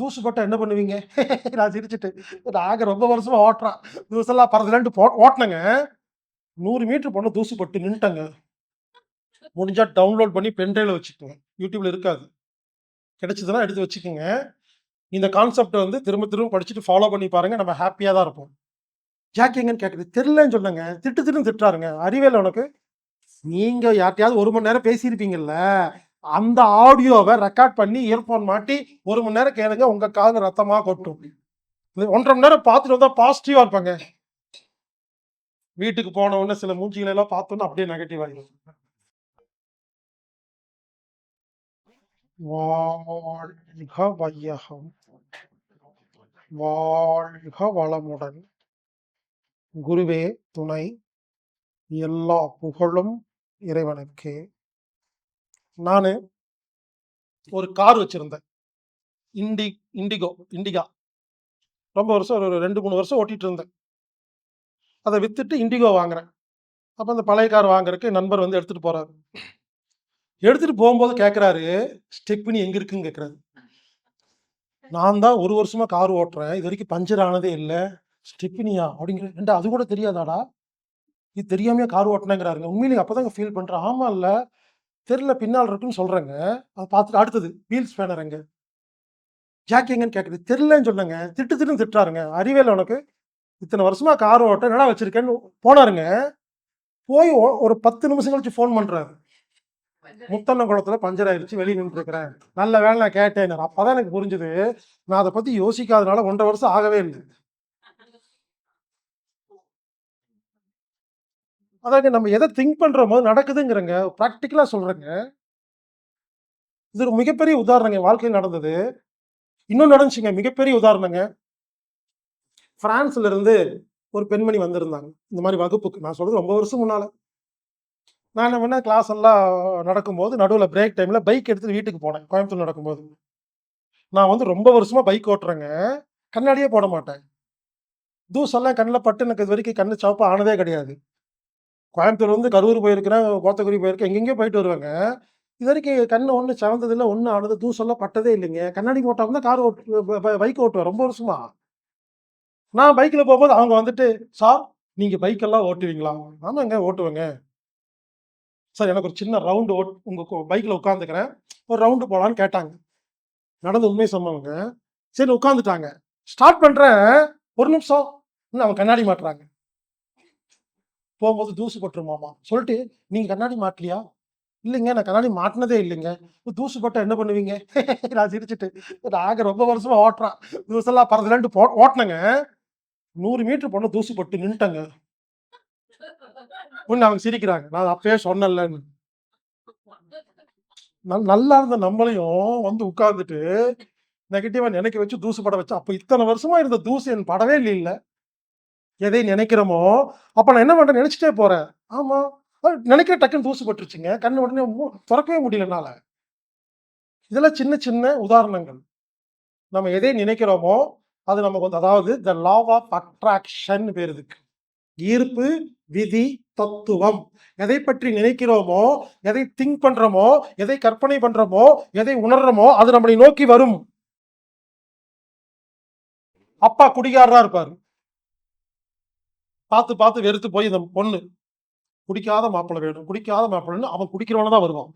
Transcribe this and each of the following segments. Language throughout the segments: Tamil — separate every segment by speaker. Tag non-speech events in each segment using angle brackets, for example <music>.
Speaker 1: தூசு போட்டால் என்ன பண்ணுவீங்க <laughs> நான் சிரிச்சுட்டு நாங்கள் ரொம்ப வருஷமாக ஓட்டுறான் தூசெல்லாம் பறதுலன்ட்டு போ ஓட்டினங்க நூறு மீட்ரு போன தூசு போட்டு நின்ட்டங்க முடிஞ்சால் டவுன்லோட் பண்ணி பென்ட்ரைவில் வச்சுக்கோங்க யூடியூப்பில் இருக்காது கிடைச்சதெல்லாம் எடுத்து வச்சுக்கோங்க இந்த கான்செப்டை வந்து திரும்ப திரும்ப படிச்சுட்டு ஃபாலோ பண்ணி பாருங்கள் நம்ம ஹாப்பியாக தான் இருப்போம் ஜாக்கிங்கன்னு கேட்குது தெரிலன்னு சொல்லுங்க திட்டு திட்டு திட்டுறாருங்க அறிவேல உனக்கு நீங்கள் யார்ட்டையாவது ஒரு மணி நேரம் பேசியிருப்பீங்கல்ல அந்த ஆடியோவை ரெக்கார்ட் பண்ணி இயர்ஃபோன் மாட்டி ஒரு மணி நேரம் கேளுங்க உங்க காது ரத்தமா கொட்டும் ஒன்றரை மணி நேரம் பார்த்துட்டு வந்தா பாசிட்டிவா இருப்பாங்க வீட்டுக்கு போன உடனே சில மூஞ்சிகளை எல்லாம் பார்த்தோம்னா அப்படியே நெகட்டிவ் ஆகிடும் வாழ்க வையகம் வாழ்க வளமுடன் குருவே துணை எல்லா புகழும் இறைவனுக்கு நான் ஒரு கார் வச்சுருந்தேன் இண்டி இண்டிகோ இண்டிகா ரொம்ப வருஷம் ஒரு ரெண்டு மூணு வருஷம் ஓட்டிகிட்டு இருந்தேன் அதை விற்றுட்டு இண்டிகோ வாங்குறேன் அப்போ அந்த பழைய கார் வாங்குறதுக்கு நண்பர் வந்து எடுத்துகிட்டு போகிறாரு எடுத்துகிட்டு போகும்போது கேட்குறாரு ஸ்டெப்பினி எங்கே இருக்குன்னு கேட்குறாரு நான் தான் ஒரு வருஷமாக கார் ஓட்டுறேன் இது வரைக்கும் பஞ்சர் ஆனதே இல்லை ஸ்டெப்னியா அப்படிங்கிற ரெண்டு அது கூட தெரியாதாடா இது தெரியாமையே கார் ஓட்டினேங்கிறாருங்க உண்மையிலேயே அப்போ தான் ஃபீல் பண்ணுறேன் ஆமாம் இல்லை தெரில பின்னால் இருக்குன்னு சொல்கிறேங்க அதை பார்த்துட்டு அடுத்தது வீல்ஸ் பேனர் எங்க ஜாக்கி எங்கன்னு கேட்குது தெரிலன்னு சொன்னாங்க திட்டு திட்டு திட்டாருங்க அறிவேல உனக்கு இத்தனை வருஷமா கார் ஓட்ட நடா வச்சிருக்கேன்னு போனாருங்க போய் ஒரு பத்து நிமிஷம் கழிச்சு ஃபோன் பண்ணுறாரு முத்தன்ன குளத்துல பஞ்சர் ஆயிடுச்சு வெளியே நின்றுருக்குறேன் நல்ல வேலை நான் கேட்டேன் அப்பதான் எனக்கு புரிஞ்சுது நான் அதை பத்தி யோசிக்காதனால ஒன்றரை வருஷம் ஆகவே இல்லை அதாவது நம்ம எதை திங்க் பண்ணுறோமோ நடக்குதுங்கிறங்க ப்ராக்டிக்கலாக சொல்கிறேங்க இது ஒரு மிகப்பெரிய உதாரணங்க வாழ்க்கையில் நடந்தது இன்னும் நடந்துச்சுங்க மிகப்பெரிய உதாரணங்க பிரான்ஸ்ல இருந்து ஒரு பெண்மணி வந்திருந்தாங்க இந்த மாதிரி வகுப்புக்கு நான் சொல்கிறது ரொம்ப வருஷம் முன்னால் நான் என்ன பண்ண கிளாஸ் எல்லாம் நடக்கும்போது நடுவில் பிரேக் டைமில் பைக் எடுத்துகிட்டு வீட்டுக்கு போனேன் கோயம்புத்தூர் நடக்கும்போது நான் வந்து ரொம்ப வருஷமாக பைக் ஓட்டுறேங்க கண்ணாடியே போட மாட்டேன் தூசெல்லாம் கண்ணில் பட்டு எனக்கு இது வரைக்கும் கண்ணு சவப்பு ஆனதே கிடையாது கோயம்புத்தூர் வந்து கரூர் போயிருக்கிறேன் கோத்தகுரி போயிருக்கேன் எங்கெங்கேயோ போயிட்டு வருவாங்க இது வரைக்கும் கண்ணு ஒன்று செவந்ததில்லை ஒன்றும் ஆனது தூசெல்லாம் பட்டதே இல்லைங்க கண்ணாடி போட்டால் தான் கார் ஓட்டு பைக் ஓட்டுவேன் ரொம்ப வருஷமா நான் பைக்கில் போகும்போது அவங்க வந்துட்டு சார் நீங்கள் பைக்கெல்லாம் ஓட்டுவீங்களா எங்கே ஓட்டுவேங்க சார் எனக்கு ஒரு சின்ன ரவுண்டு ஓட் உங்கள் பைக்கில் உட்காந்துக்கிறேன் ஒரு ரவுண்டு போகலான்னு கேட்டாங்க நடந்த உண்மை சொன்னவங்க சரி உட்காந்துட்டாங்க ஸ்டார்ட் பண்ணுறேன் ஒரு நிமிஷம் இன்னும் அவங்க கண்ணாடி மாட்டுறாங்க போகும்போது தூசு போட்டுருமாமா சொல்லிட்டு நீங்கள் கண்ணாடி மாட்டலையா இல்லைங்க நான் கண்ணாடி மாட்டினதே இல்லைங்க தூசு போட்டால் என்ன பண்ணுவீங்க <laughs> நான் சிரிச்சுட்டு நாங்கள் ரொம்ப வருஷமாக ஓட்டுறான் தூசெல்லாம் பறந்துலான்ட்டு போ ஓட்டினங்க நூறு மீட்டர் போனால் தூசு போட்டு நின்ட்டங்க ஒன்று அவங்க சிரிக்கிறாங்க நான் அப்பயே சொன்னலன்னு நல்லா இருந்த நம்மளையும் வந்து உட்கார்ந்துட்டு நெகட்டிவாக நினைக்க வச்சு தூசு பட வச்சு அப்போ இத்தனை வருஷமா இருந்த தூசு என் படவே இல்லை எதை நினைக்கிறோமோ அப்போ நான் என்ன பண்ணுறேன் நினச்சிட்டே போகிறேன் ஆமாம் நினைக்கிற டக்குன்னு தூசு பட்டுருச்சுங்க கண்ணு உடனே திறக்கவே முடியலனால இதெல்லாம் சின்ன சின்ன உதாரணங்கள் நம்ம எதை நினைக்கிறோமோ அது நமக்கு வந்து அதாவது த லா ஆஃப் அட்ராக்ஷன் பேர் இதுக்கு ஈர்ப்பு விதி தத்துவம் எதை பற்றி நினைக்கிறோமோ எதை திங்க் பண்றோமோ எதை கற்பனை பண்றோமோ எதை உணர்றோமோ அது நம்மளை நோக்கி வரும் அப்பா குடிகாரா இருப்பாரு பார்த்து பார்த்து வெறுத்து போய் இந்த பொண்ணு குடிக்காத மாப்பிள்ளை வேணும் குடிக்காத மாப்பிள்ளைன்னு அவன் குடிக்கிறவன தான் வருவான்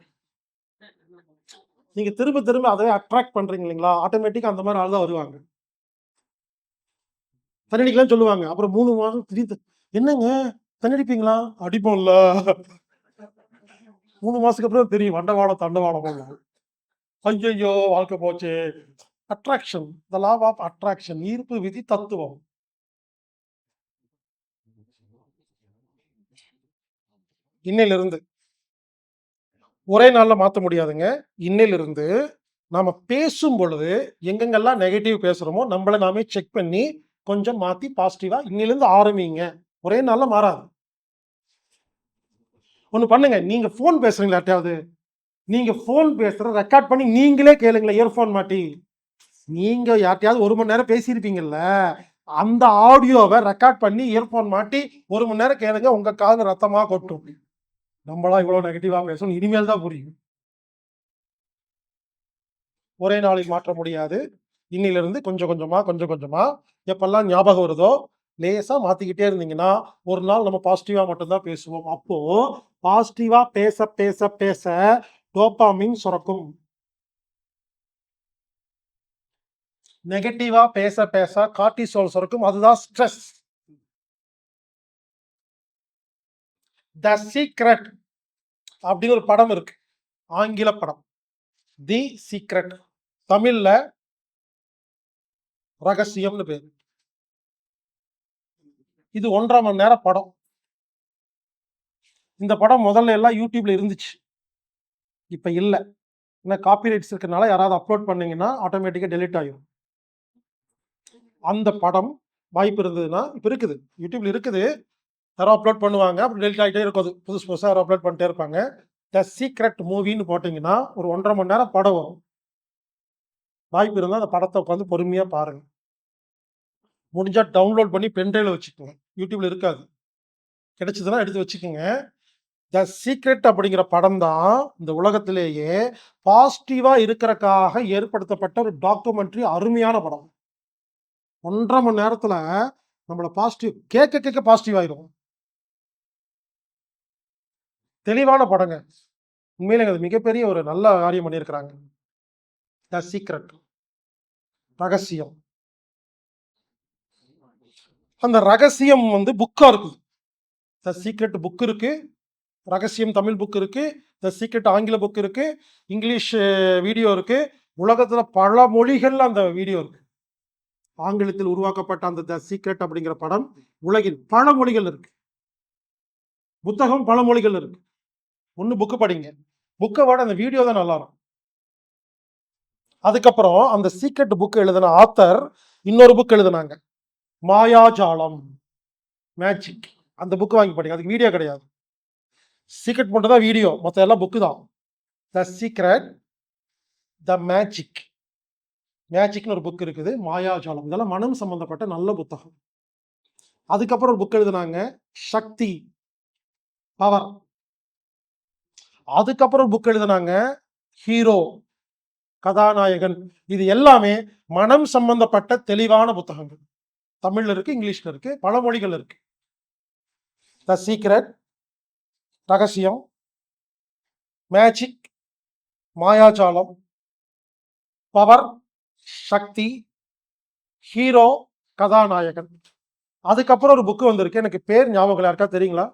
Speaker 1: நீங்க திரும்ப திரும்ப அதை அட்ராக்ட் பண்றீங்க இல்லைங்களா ஆட்டோமேட்டிக்கா அந்த மாதிரி ஆள் தான் வருவாங்க தண்ணடிக்கலாம் சொல்லுவாங்க அப்புறம் மூணு மாதம் திடீர் என்னங்க தண்ணடிப்பீங்களா அடிப்போம்ல மூணு மாசத்துக்கு அப்புறம் தெரியும் வண்டவாளம் தண்டவாளம் போடலாம் ஐயோ வாழ்க்கை போச்சு attraction the law of attraction ஈர்ப்பு விதி தத்துவம் இன்னையிலிருந்து ஒரே நாளில் மாற்ற முடியாதுங்க இன்னையிலிருந்து நாம் பேசும் பொழுது எங்கெங்கெல்லாம் நெகட்டிவ் பேசுகிறோமோ நம்மளை நாமே செக் பண்ணி கொஞ்சம் மாற்றி பாசிட்டிவாக இன்னிலேருந்து ஆரம்பிங்க ஒரே நாளில் மாறாது ஒன்று பண்ணுங்க நீங்கள் ஃபோன் பேசுகிறீங்களா யார்ட்டையாவது நீங்கள் ஃபோன் பேசுகிற ரெக்கார்ட் பண்ணி நீங்களே கேளுங்களேன் இயர்ஃபோன் மாட்டி நீங்கள் யார்ட்டையாவது ஒரு மணி நேரம் பேசியிருப்பீங்கல்ல அந்த ஆடியோவை ரெக்கார்ட் பண்ணி இயர்ஃபோன் மாட்டி ஒரு மணி நேரம் கேளுங்க உங்கள் காது ரத்தமாக கொட்டும் நம்மளாம் இவ்வளோ நெகட்டிவாக பேசணும் இனிமேல் தான் புரியும் ஒரே நாளில் மாற்ற முடியாது இன்னிலிருந்து கொஞ்சம் கொஞ்சமாக கொஞ்சம் கொஞ்சமாக எப்பெல்லாம் ஞாபகம் வருதோ லேசாக மாற்றிக்கிட்டே இருந்தீங்கன்னா ஒரு நாள் நம்ம பாசிட்டிவாக மட்டும்தான் பேசுவோம் அப்போது பாசிட்டிவாக பேச பேச பேச டோப்பாமின் சுரக்கும் நெகட்டிவா பேச பேச சோல் சுரக்கும் அதுதான் ஸ்ட்ரெஸ் த சீக்ரெட் அப்படின்னு ஒரு படம் இருக்கு ஆங்கில படம் தி சீக்ரெட் தமிழ்ல ரகசியம்னு பேர் இது ஒன்றரை மணி நேரம் படம் இந்த படம் முதல்ல எல்லாம் யூடியூப்ல இருந்துச்சு இப்போ இல்லை ஏன்னா காப்பிரைட்ஸ் இருக்கிறனால யாராவது அப்லோட் பண்ணீங்கன்னா ஆட்டோமேட்டிக்காக டெலிட் ஆகிடும் அந்த படம் வாய்ப்பு இருந்ததுன்னா இப்போ இருக்குது யூடியூப்ல இருக்குது யாரோ அப்லோட் பண்ணுவாங்க அப்புறம் டெலிட் ஆகிட்டே இருக்கும் புதுசு புதுசாக யாரோ அப்லோட் பண்ணிட்டே இருப்பாங்க த சீக்ரெட் மூவின்னு போட்டிங்கன்னா ஒரு ஒன்றரை மணி நேரம் படம் வரும் வாய்ப்பு இருந்தால் அந்த படத்தை உட்காந்து பொறுமையாக பாருங்கள் முடிஞ்சால் டவுன்லோட் பண்ணி பென்ட்ரைவில் வச்சுக்கோங்க யூடியூப்பில் இருக்காது கிடைச்சதுன்னா எடுத்து வச்சுக்கோங்க த சீக்ரெட் அப்படிங்கிற படம் தான் இந்த உலகத்திலேயே பாசிட்டிவாக இருக்கிறக்காக ஏற்படுத்தப்பட்ட ஒரு டாக்குமெண்ட்ரி அருமையான படம் ஒன்றரை மணி நேரத்தில் நம்மளை பாசிட்டிவ் கேட்க கேட்க பாசிட்டிவ் ஆயிடும் தெளிவான படங்க உண்மையில அது மிகப்பெரிய ஒரு நல்ல காரியம் பண்ணியிருக்கிறாங்க த சீக்ரெட் ரகசியம் அந்த ரகசியம் வந்து புக்கா இருக்கு த சீக்ரெட் புக் இருக்கு ரகசியம் தமிழ் புக் இருக்கு த சீக்ரெட் ஆங்கில புக் இருக்கு இங்கிலீஷ் வீடியோ இருக்கு உலகத்துல பல மொழிகள்ல அந்த வீடியோ இருக்கு ஆங்கிலத்தில் உருவாக்கப்பட்ட அந்த த சீக்ரெட் அப்படிங்கிற படம் உலகில் பல மொழிகள் இருக்கு புத்தகம் பல மொழிகள் இருக்கு ஒன்று புக்கு படிங்க புக்கை விட அந்த வீடியோ தான் நல்லா இருக்கும் அதுக்கப்புறம் அந்த சீக்ரெட் புக் எழுதின ஆத்தர் இன்னொரு புக் எழுதினாங்க மாயாஜாலம் மேஜிக் அந்த புக்கு வாங்கி படிங்க அதுக்கு வீடியோ கிடையாது சீக்ரெட் மட்டும் தான் வீடியோ மொத்தம் எல்லாம் புக்கு தான் த சீக்ரெட் த மேஜிக் மேஜிக்னு ஒரு புக் இருக்குது மாயாஜாலம் இதெல்லாம் மனம் சம்மந்தப்பட்ட நல்ல புத்தகம் அதுக்கப்புறம் ஒரு புக் எழுதுனாங்க சக்தி பவர் அதுக்கப்புறம் புக் எழுதினாங்க ஹீரோ கதாநாயகன் இது எல்லாமே மனம் சம்பந்தப்பட்ட தெளிவான புத்தகங்கள் தமிழ்ல இருக்கு இங்கிலீஷ்ல இருக்கு பல மொழிகள் இருக்கு த சீக்ரெட் ரகசியம் மேஜிக் மாயாஜாலம் பவர் சக்தி ஹீரோ கதாநாயகன் அதுக்கப்புறம் ஒரு புக்கு வந்திருக்கு எனக்கு பேர் ஞாபகம் யாருக்கா தெரியுங்களா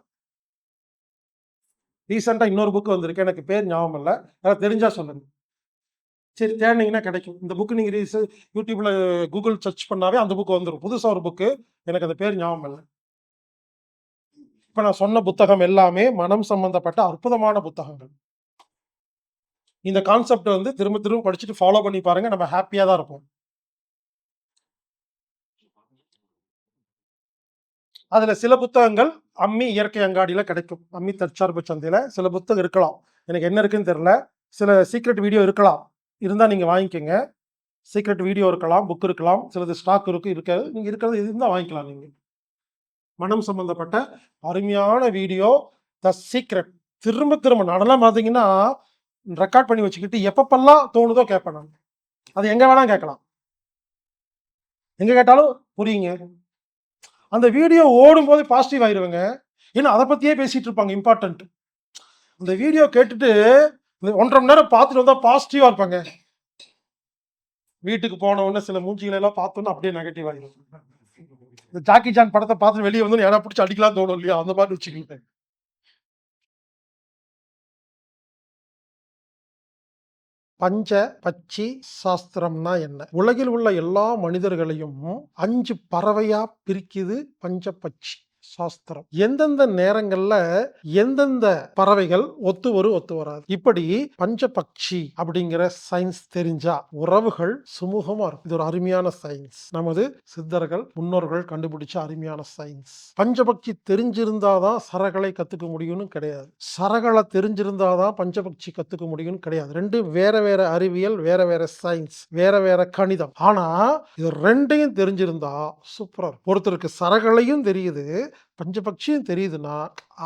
Speaker 1: ரீசெண்டாக இன்னொரு புக்கு வந்திருக்கு எனக்கு பேர் ஞாபகம் இல்லை அதை தெரிஞ்சால் சொல்லுங்க சரி தேடினீங்கன்னா கிடைக்கும் இந்த புக்கு நீங்கள் ரீச யூடியூப்பில் கூகுள் சர்ச் பண்ணாவே அந்த புக்கு வந்துடும் புதுசாக ஒரு புக்கு எனக்கு அந்த பேர் ஞாபகம் இல்லை இப்போ நான் சொன்ன புத்தகம் எல்லாமே மனம் சம்பந்தப்பட்ட அற்புதமான புத்தகங்கள் இந்த கான்செப்டை வந்து திரும்ப திரும்ப படிச்சுட்டு ஃபாலோ பண்ணி பாருங்கள் நம்ம ஹாப்பியாக தான் இருப்போம் அதுல சில புத்தகங்கள் அம்மி இயற்கை அங்காடியில கிடைக்கும் அம்மி தற்சார்பு சந்தையில சில புத்தகம் இருக்கலாம் எனக்கு என்ன இருக்குன்னு தெரியல சில சீக்ரெட் வீடியோ இருக்கலாம் இருந்தால் நீங்கள் வாங்கிக்கோங்க சீக்ரெட் வீடியோ இருக்கலாம் புக் இருக்கலாம் சிலது ஸ்டாக் இருக்கு இருக்காது நீங்கள் இருக்கிறது இருந்தால் வாங்கிக்கலாம் நீங்கள் மனம் சம்மந்தப்பட்ட அருமையான வீடியோ த சீக்ரெட் திரும்ப திரும்ப நடலாம் பார்த்தீங்கன்னா ரெக்கார்ட் பண்ணி வச்சுக்கிட்டு எப்பப்பெல்லாம் தோணுதோ கேட்பேன் நான் அது எங்கே வேணாலும் கேட்கலாம் எங்கே கேட்டாலும் புரியுங்க அந்த வீடியோ ஓடும் போது பாசிட்டிவ் ஆயிடுவாங்க ஏன்னா அதை பற்றியே பேசிகிட்டு இருப்பாங்க இம்பார்ட்டண்ட் அந்த வீடியோ கேட்டுட்டு ஒன்றரை மணி நேரம் பார்த்துட்டு வந்தால் பாசிட்டிவாக இருப்பாங்க வீட்டுக்கு போன உடனே சில மூஞ்சிகளை எல்லாம் பார்த்தோன்னா அப்படியே நெகட்டிவ் ஆகிடும் இந்த ஜாக்கி ஜான் படத்தை பார்த்துட்டு வெளியே வந்து யாராவது பிடிச்சி அடிக்கலாம் தோணும் இல்லையா அந்த மாதிரி வச்சுக்கிட்டேன் பஞ்ச பச்சி சாஸ்திரம்னா என்ன உலகில் உள்ள எல்லா மனிதர்களையும் அஞ்சு பறவையா பிரிக்குது பஞ்ச பச்சி சாஸ்திரம் எந்தெந்த நேரங்கள்ல எந்தெந்த பறவைகள் ஒத்து வரும் ஒத்து வராது இப்படி பஞ்சபக்ஷி அப்படிங்கிற சயின்ஸ் தெரிஞ்சா உறவுகள் சுமூகமா இருக்கும் இது ஒரு அருமையான சயின்ஸ் நமது சித்தர்கள் முன்னோர்கள் கண்டுபிடிச்ச அருமையான சயின்ஸ் பஞ்சபக்ஷி தெரிஞ்சிருந்தாதான் சரகளை கத்துக்க முடியும்னு கிடையாது சரகளை தெரிஞ்சிருந்தாதான் பஞ்சபக்ஷி கத்துக்க முடியும்னு கிடையாது ரெண்டு வேற வேற அறிவியல் வேற வேற சயின்ஸ் வேற வேற கணிதம் ஆனா இது ரெண்டையும் தெரிஞ்சிருந்தா சூப்பரா ஒருத்தருக்கு சரகளையும் தெரியுது பஞ்சபக்ஷியும் தெரியுதுன்னா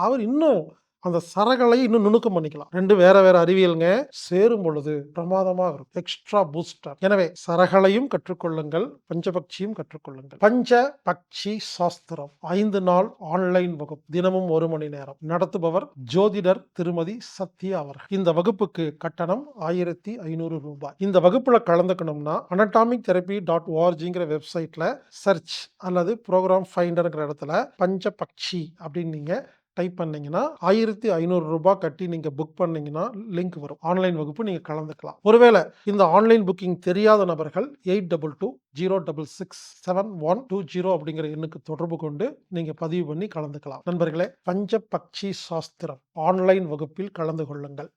Speaker 1: அவர் இன்னும் அந்த சரகளை இன்னும் நுணுக்கம் பண்ணிக்கலாம் ரெண்டு வேற வேற அறிவியலுங்க சேரும் பொழுது பிரமாதமாக இருக்கும் எக்ஸ்ட்ரா பூஸ்டர் எனவே சரகளையும் கற்றுக்கொள்ளுங்கள் பஞ்சபக்ஷியும் கற்றுக்கொள்ளுங்கள் பஞ்ச பக்ஷி சாஸ்திரம் ஐந்து நாள் ஆன்லைன் வகுப்பு தினமும் ஒரு மணி நேரம் நடத்துபவர் ஜோதிடர் திருமதி சத்யா அவர்கள் இந்த வகுப்புக்கு கட்டணம் ஆயிரத்தி ஐநூறு ரூபாய் இந்த வகுப்புல கலந்துக்கணும்னா அனடாமிக் தெரப்பி டாட் ஓஆர்ஜிங்கிற வெப்சைட்ல சர்ச் அல்லது ப்ரோக்ராம் ஃபைண்டர்ங்கிற இடத்துல பஞ்ச பக்ஷி அப்படின்னு நீங்க டைப் பண்ணிங்கன்னா ஆயிரத்தி ஐநூறு ரூபாய் கட்டி நீங்கள் புக் பண்ணிங்கன்னா லிங்க் வரும் ஆன்லைன் வகுப்பு நீங்கள் கலந்துக்கலாம் ஒருவேளை இந்த ஆன்லைன் புக்கிங் தெரியாத நபர்கள் eight double two zero double six seven one two zero அப்படிங்கிற எண்ணுக்கு தொடர்பு கொண்டு நீங்கள் பதிவு பண்ணி கலந்துக்கலாம் நண்பர்களே பஞ்ச பக்ஷி சாஸ்திரம் ஆன்லைன் வகுப்பில் கலந்து கொள்ளுங்கள்